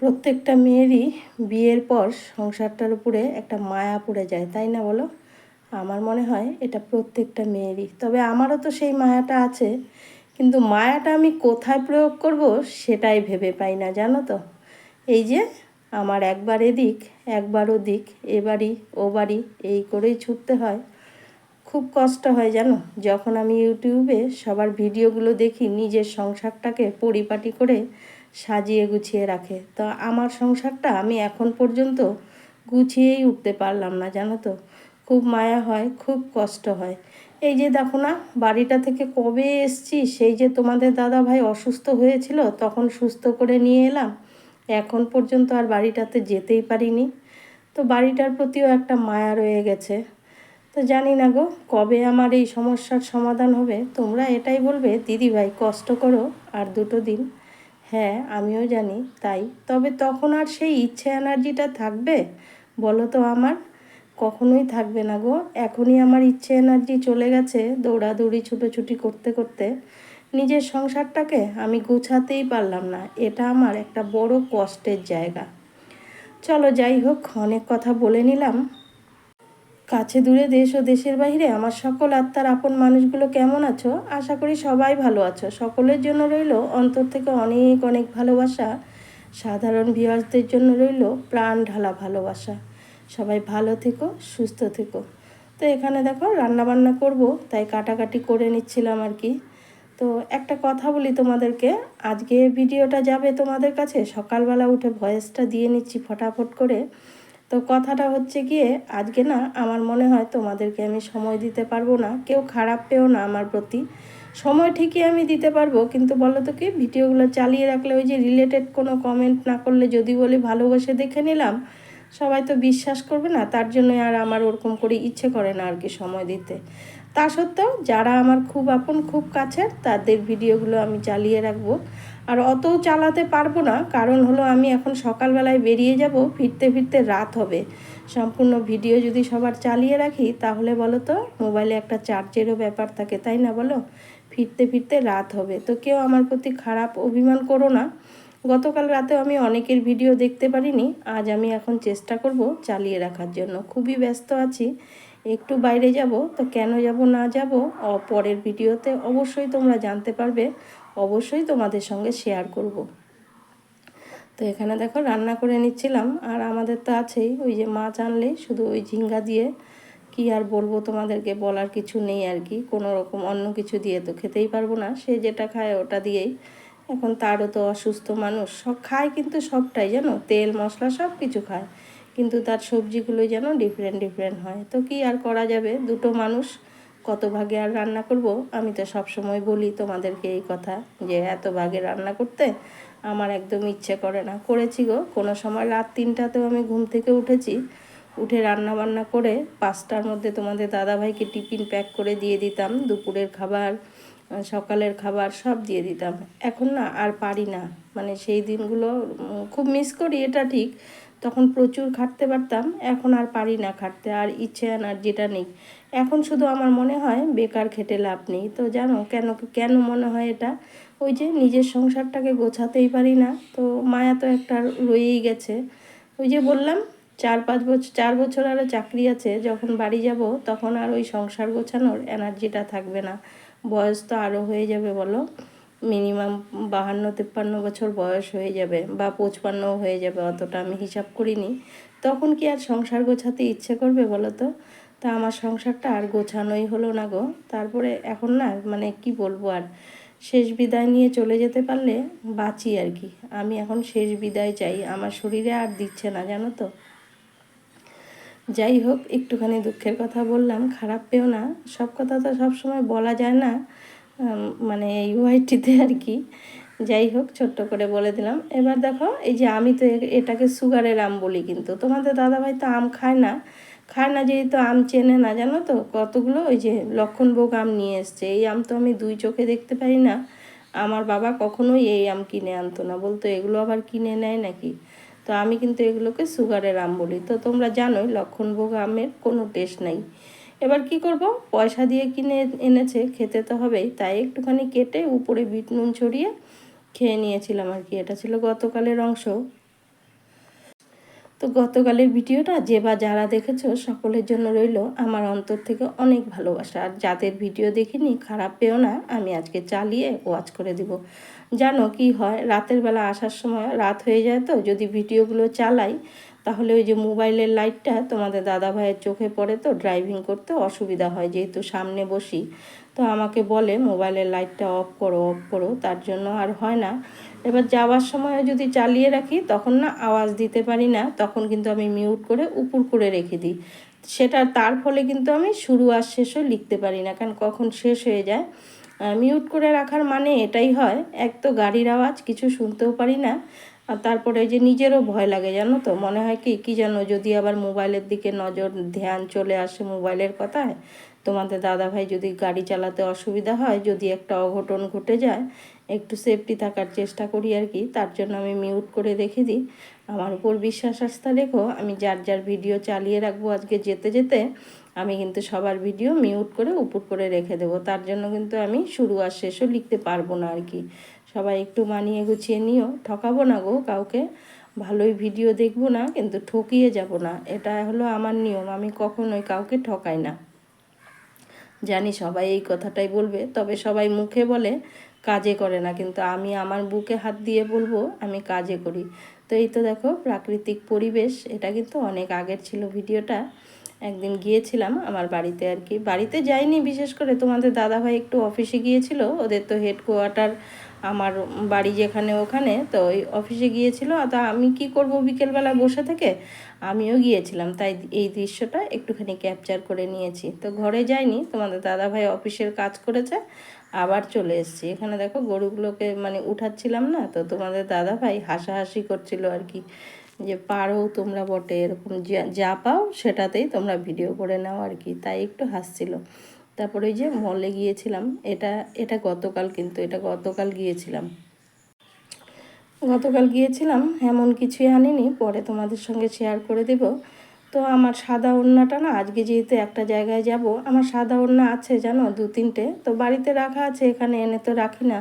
প্রত্যেকটা মেয়েরই বিয়ের পর সংসারটার উপরে একটা মায়া পড়ে যায়, তাই না বলো? আমার মনে হয় এটা প্রত্যেকটা মেয়েরই। তবে আমারও তো সেই মায়াটা আছে, কিন্তু মায়াটা আমি কোথায় প্রয়োগ করব সেটাই ভেবে পাই না, জানো তো? এই যে আমার একবার এদিক, একবার ওদিক এ বাড়ি ও বাড়ি এই করেই ছুটতে হয়। খুব কষ্ট হয় জানো? যখন আমি ইউটিউবে সবার ভিডিওগুলো দেখি, নিজের সংসারটাকে পরিপাটি করে সাজিয়ে গুছিয়ে রাখে। তো আমার সংসারটা আমি এখন পর্যন্ত গুছিয়েই উঠতে পারলাম না, জানো তো। খুব মায়া হয়, খুব কষ্ট হয়। এই যে দেখো না, বাড়িটা থেকে কবে এসছি, সেই যে তোমাদের দাদা ভাই অসুস্থ হয়েছিল, তখন সুস্থ করে নিয়ে এলাম। এখন পর্যন্ত আর বাড়িটাতে যেতেই পারিনি। তো বাড়িটার প্রতিও একটা মায়া রয়ে গেছে। তো জানি না গো, কবে আমার এই সমস্যার সমাধান হবে? তোমরা এটাই বলবে দিদি ভাই কষ্ট করো আর দুটো দিন। হ্যাঁ আমিও জানি তাই। তবে তখন আর সেই ইচ্ছে এনার্জিটা থাকবে? বলো তো আমার, কখনোই থাকবে না গো। এখনই আমার ইচ্ছে এনার্জি চলে গেছে দৌড়াদৌড়ি, ছুটোছুটি করতে করতে। নিজের সংসারটাকে আমি গুছাতেই পারলাম না। এটা আমার একটা বড় কষ্টের জায়গা। চলো যাই হোক, অনেক কথা বলে নিলাম। কাছে দূরে দেশ ও দেশের বাইরে আমার সকল আত্মার আপন মানুষগুলো কেমন আছো? আশা করি সবাই ভালো আছো। সকলের জন্য রইল অন্তর থেকে অনেক অনেক ভালোবাসা। সাধারণ ভিউয়ার্সদের জন্য রইল প্রাণ ঢালা ভালোবাসা। সবাই ভালো থেকো, সুস্থ থেকো। তো এখানে দেখো রান্না বান্না করব, তাই কাটাকাটি করে নিচ্ছিলাম আর কি। তো একটা কথা বলি তোমাদেরকে, আজকে ভিডিওটা যাবে তোমাদের কাছে। সকালবেলা উঠে ভয়েসটা দিয়ে নিচ্ছি ফটাফট করে। তো কথাটা হচ্ছে গিয়ে, আজকে না আমার মনে হয় তোমাদেরকে আমি সময় দিতে পারব না, কেউ খারাপ পেও না আমার প্রতি। সময় ঠিকই আমি দিতে পারব, কিন্তু বলো তো কি, ভিডিওগুলো চালিয়ে রাখলে ওই যে রিলেটেড কোনো কমেন্ট না করলে যদি বলি ভালোবাসে দেখে নিলাম, সবাই তো বিশ্বাস করবে না, তার জন্য আর আমার ওরকম করে ইচ্ছে করে না আর কি সময় দিতে। তা সত্ত্বেও যারা আমার খুব আপন, খুব কাছের, তাদের ভিডিওগুলো আমি চালিয়ে রাখব। আর অত চালাতে পারব না, কারণ হলো আমি এখন সকালবেলায় বেরিয়ে যাব, ফিরতে ফিরতে রাত হবে। সম্পূর্ণ ভিডিও যদি সবার চালিয়ে রাখি, তাহলে বলো তো মোবাইলে একটা চার্জেরও ব্যাপার থাকে, তাই না বলো? ফিরতে ফিরতে রাত হবে। তো কেউ আমার প্রতি খারাপ অভিমান করো না। গতকাল রাতেও আমি অনেকের ভিডিও দেখতে পারিনি, আজ আমি এখন চেষ্টা করব চালিয়ে রাখার জন্য। খুবই ব্যস্ত আছি, একটু বাইরে যাব, তো কেন যাব না যাব পরের ভিডিওতে অবশ্যই তোমরা জানতে পারবে। অবশ্যই তোমাদের সঙ্গে শেয়ার করব। তো এখানে দেখো রান্না করে নিচ্ছিলাম, আর আমাদের তো আছেই। ওই যে মাছ আনলে শুধু ওই ঝিঙ্গা দিয়ে কি আর বলব তোমাদেরকে, বলার কিছু নেই আর কি। কোনো রকম অন্য কিছু দিয়ে তো খেতেই পারব না। সে যেটা খায় ওটা দিয়েই। এখন তারও তো অসুস্থ মানুষ। সব খায় কিন্তু সবটাই, জানো? তেল, মশলা সব কিছু খায়। কিন্তু তার সবজিগুলো যেন ডিফারেন্ট ডিফারেন্ট হয়। তো কি আর করা যাবে? দুটো মানুষ কত ভাগে আর রান্না করব? আমি তো সব সময় বলি তোমাদেরকে এই কথা যে, এত ভাগে রান্না করতে আমার একদম ইচ্ছে করে না। করেছি গো। কোনো সময় রাত তিনটাতেও আমি ঘুম থেকে উঠেছি। উঠে রান্না বান্না করে পাঁচটার মধ্যে তোমাদের দাদাভাইকে টিফিন প্যাক করে দিয়ে দিতাম। দুপুরের খাবার, সকালের খাবার সব দিয়ে দিতাম। এখন না আর পারি না। মানে সেই দিনগুলো খুব মিস করি, এটা ঠিক। তখন প্রচুর খাটতে পারতাম। এখন আর পারি না খাটতে। আর ইচ্ছে আনার যেটা নেই। এখন শুধু আমার মনে হয় বেকার খেটে লাভ নেই। তো জানো, কেন কেন মনে হয় এটা? ওই যে নিজের সংসারটাকে গোছাতেই পারি না। তো মায়া তো একটা রয়েই গেছে। ওই যে বললাম, চার পাঁচ বছর চার বছর আরও চাকরি আছে, যখন বাড়ি যাব তখন আর ওই সংসার গোছানোর এনার্জিটা থাকবে না। বয়স তো আরও হয়ে যাবে বলো। মিনিমাম বাহান্ন, তিপ্পান্ন বছর বয়স হয়ে যাবে বা পঁচপান্নও হয়ে যাবে, অতটা আমি হিসাব করিনি। তখন কি আর সংসার গোছাতে ইচ্ছে করবে বলো তো? তা আমার সংসারটা আর গোছানোই হলো না গো। তারপরে এখন না মানে কি বলব আর, শেষ বিদায় নিয়ে চলে যেতে পারলে বাঁচি আর কি। আমি এখন শেষ বিদায় চাই, আমার শরীরে আর দিচ্ছে না, জানো তো। যাই হোক, একটুখানি দুঃখের কথা বললাম, খারাপ পেও না। সব কথা তো সব সময় বলা যায় না মানে এই ওয়াইটিতে আর কি। যাই হোক, ছোট্ট করে বলে দিলাম। এবার দেখো, এই যে আমি তো এটাকে সুগারের আম বলি কিন্তু। তোমাদের দাদাভাই তো আম খায় না। খায় না যেহেতু আম চেনে না, জানো তো? কতগুলো ওই যে লক্ষণভোগ আম নিয়ে এসছে। এই আম তো আমি দুই চোখে দেখতে পারি না। আমার বাবা কখনোই এই আম কিনে আনতো না। বলতো, এগুলো আবার কিনে নেয় নাকি? তো আমি কিন্তু এগুলোকে সুগারের আম বলি। তো তোমরা জানোই, লক্ষণভোগ আমের কোনো টেস্ট নাই। এবার কি করব? পয়সা দিয়ে কিনে এনেছে, খেতে তো হবেই। তাই একটুখানি কেটে উপরে বিট নুন ছড়িয়ে খেয়ে নিয়েছিলাম আর কি। এটা ছিল গতকালের অংশ। তো গতকালের ভিডিওটা যে বা যারা দেখেছ সকলের জন্য রইল আমার অন্তর থেকে অনেক ভালোবাসা। আর যাদের ভিডিও দেখিনি, খারাপ পেও না, আমি আজকে চালিয়ে ওয়াচ করে দিব। জানো কি হয়, রাতের বেলা আসার সময় রাত হয়ে যায় তো, যদি ভিডিওগুলো চালাই, তাহলে ওই যে মোবাইলের লাইটটা তোমাদের দাদা ভাইয়ের চোখে পড়ে তো ড্রাইভিং করতে অসুবিধা হয়। যেহেতু সামনে বসি তো আমাকে বলে, মোবাইলের লাইটটা অফ করো অফ করো, তার জন্য আর হয় না। এবার যাওয়ার সময় যদি চালিয়ে রাখি, তখন না আওয়াজ দিতে পারি না, তখন কিন্তু আমি মিউট করে উপর করে রেখে দিই। সেটা তার ফলে কিন্তু আমি শুরু আর শেষও লিখতে পারি না, কারণ কখন শেষ হয়ে যায়। মিউট করে রাখার মানে এটাই হয়, এক তো গাড়ির আওয়াজ, কিছু শুনতেও পারি না, আর তারপরে যে নিজেরও ভয় লাগে, জানো তো? মনে হয় কি, কী জানো যদি আবার মোবাইলের দিকে নজর, ধ্যান চলে আসে মোবাইলের কথায় তোমাদের দাদাভাই যদি গাড়ি চালাতে অসুবিধা হয়, যদি একটা অঘটন ঘটে যায়, একটু সেফটি থাকার চেষ্টা করি আর কি, তার জন্য আমি মিউট করে রেখে দিই। আমার উপর বিশ্বাস আস্থা রেখো, আমি যার যার ভিডিও চালিয়ে রাখব আজকে যেতে যেতে, আমি কিন্তু সবার ভিডিও মিউট করে উপর করে রেখে দেবো। তার জন্য কিন্তু আমি শুরু আর শেষও লিখতে পারব না আর কি। সবাই একটু মানিয়ে গুছিয়ে নিও। ঠকাবো না গো কাউকে। ভালোই ভিডিও দেখব না, কিন্তু ঠকিয়ে যাব না। এটা হলো আমার নিয়ম। আমি কখনোই কাউকে ঠকাই না। জানি সবাই এই কথাটাই বলবে, তবে সবাই মুখে বলে কাজে করে না, কিন্তু আমি আমার বুকে হাত দিয়ে বলব আমি কাজে করি। তো এই তো দেখো প্রাকৃতিক পরিবেশ, এটা কিন্তু অনেক আগের ছিল ভিডিওটা। একদিন গিয়েছিলাম আমার বাড়িতে আর কি। বাড়িতে যাইনি, বিশেষ করে তোমাদের দাদাভাই একটু অফিসে গিয়েছিল। ওদের তো হেডকোয়ার্টার আমার বাড়ি যেখানে ওখানে, তো ওই অফিসে গিয়েছিল। তা আমি কি করব বিকেলবেলা বসে থেকে? আমিও গিয়েছিলাম। তাই এই দৃশ্যটা একটুখানি ক্যাপচার করে নিয়েছি। তো ঘরে যাইনি, তোমাদের দাদাভাই অফিসের কাজ করেছে, আবার চলে এসেছি। এখানে দেখো গরুগুলোকে মানে উঠাচ্ছিলাম না, তো তোমাদের দাদাভাই হাসাহাসি করছিল আর কি। যে পারো তোমরা বটে, এরকম যা পাও সেটাতেই তোমরা ভিডিও করে নাও আর কি। তাই একটু হাসছিল। তারপরে ওই যে মলে গিয়েছিলাম, এটা এটা গতকাল কিন্তু, এটা গতকাল গিয়েছিলাম। গতকাল গিয়েছিলাম, এমন কিছুই আনিনি, পরে তোমাদের সঙ্গে শেয়ার করে দেব। তো আমার সাদা ওড়নাটা না, আজকে যেহেতু একটা জায়গায় যাব, আমার সাদা ওড়না আছে জানো, দু তিনটে, তো বাড়িতে রাখা আছে, এখানে এনে তো রাখি না।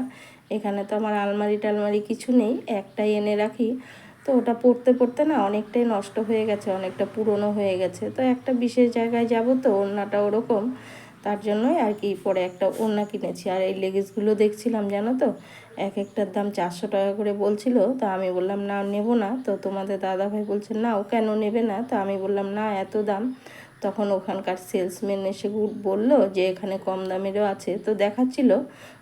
এখানে তো আমার আলমারি টালমারি কিছু নেই, একটাই এনে রাখি। তো ওটা পড়তে পড়তে না অনেকটাই নষ্ট হয়ে গেছে, অনেকটা পুরনো হয়ে গেছে। তো একটা বিশেষ জায়গায় যাব তো, ওড়নাটা ওরকম। তার জন্যই আর কি পরে একটা ওড়না কিনেছি। আর এই লেগিসগুলো দেখছিলাম, জানো তো? এক একটার দাম চারশো টাকা করে বলছিল। তা আমি বললাম, না, নেব না। তো তোমাদের দাদাভাই বলছে, না, ও কেন নেবে না? তো আমি বললাম, না, এত দাম। তখন ওখানকার সেলসম্যান এসে বলল যে এখানে কম দামেরও আছে। তো দেখাচ্ছিল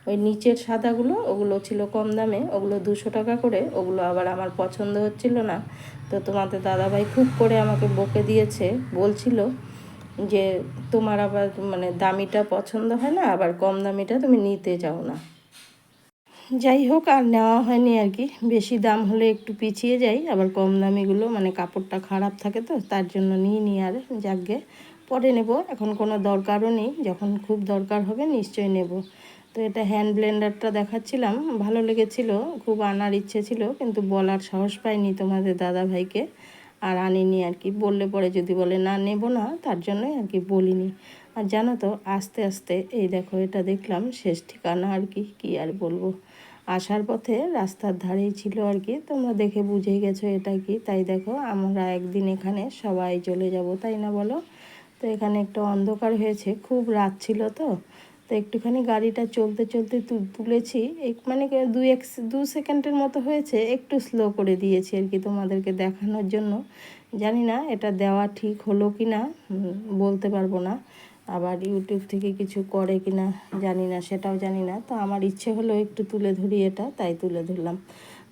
ওই নিচের সাদাগুলো, ওগুলো ছিল কম দামে, ওগুলো দুশো টাকা করে, ওগুলো আবার আমার পছন্দ হচ্ছিল না। তো তোমাদের দাদাভাই খুব করে আমাকে বকে দিয়েছে, বলছিল যে তোমার আবার মানে দামিটা পছন্দ হয় না, আবার কম দামিটা তুমি নিতে চাও না। যাই হোক আর নেওয়া হয়নি আর কি। বেশি দাম হলে একটু পিছিয়ে যাই, আবার কম দামিগুলো মানে কাপড়টা খারাপ থাকে তো, তার জন্য নিয়ে নিই আর যাকে পরে নেব, এখন কোনো দরকারও নেই, যখন খুব দরকার হবে নিশ্চয়ই নেব। তো এটা হ্যান্ড ব্লেন্ডারটা দেখাচ্ছিলাম, ভালো লেগেছিল, খুব আনার ইচ্ছে ছিল, কিন্তু বলার সাহস পাইনি তোমাদের দাদা ভাইকে আর আনিনি আর কি। বললে পরে যদি বলে না নেব না, তার জন্যই আর কি বলিনি। আর জানো তো, আস্তে আস্তে, এই দেখো, এটা দেখলাম, শেষ ঠিকানা আর কি কি আর বলব। আসার পথে রাস্তার ধারেই ছিল আর কি। তোমরা দেখে বুঝে গেছো এটা কি। তাই দেখো, আমরা একদিন এখানে সবাই চলে যাব, তাই না বলো? তো এখানে একটু অন্ধকার হয়েছে, খুব রাত ছিল তো। তো একটুখানি গাড়িটা চলতে চলতে তুলেছি, এক মানে দু এক দু সেকেন্ডের মতো হয়েছে, একটু স্লো করে দিয়েছি আর কি তোমাদেরকে দেখানোর জন্য। জানি না এটা দেওয়া ঠিক হলো কি না বলতে পারব না। আবার ইউটিউব থেকে কিছু করে কি না জানি না, সেটাও জানি না। তো আমার ইচ্ছে হলো একটু তুলে ধরি এটা, তাই তুলে ধরলাম।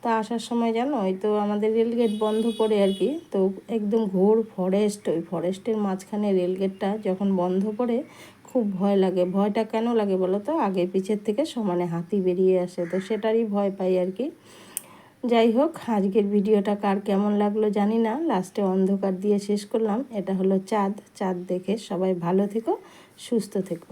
তা আসার সময় জানো, ওই তো আমাদের রেলগেট বন্ধ পড়ে আর কি, তো একদম ঘোর ফরেস্ট ওই ফরেস্টের মাঝখানে রেলগেটটা যখন বন্ধ পড়ে, খুব ভয় লাগে। ভয়টা কেন লাগে বলো তো? আগে পিছের থেকে সমানে হাতি বেরিয়ে আসে, তো সেটারই ভয় পাই আর কি। যাই হোক আজকের ভিডিওটা কার কেমন লাগল জানি না। লাস্টে অন্ধকার দিয়ে শেষ করলাম। এটা হলো চাঁদ। চাঁদ দেখে সবাই ভালো থেকো, সুস্থ থেকো।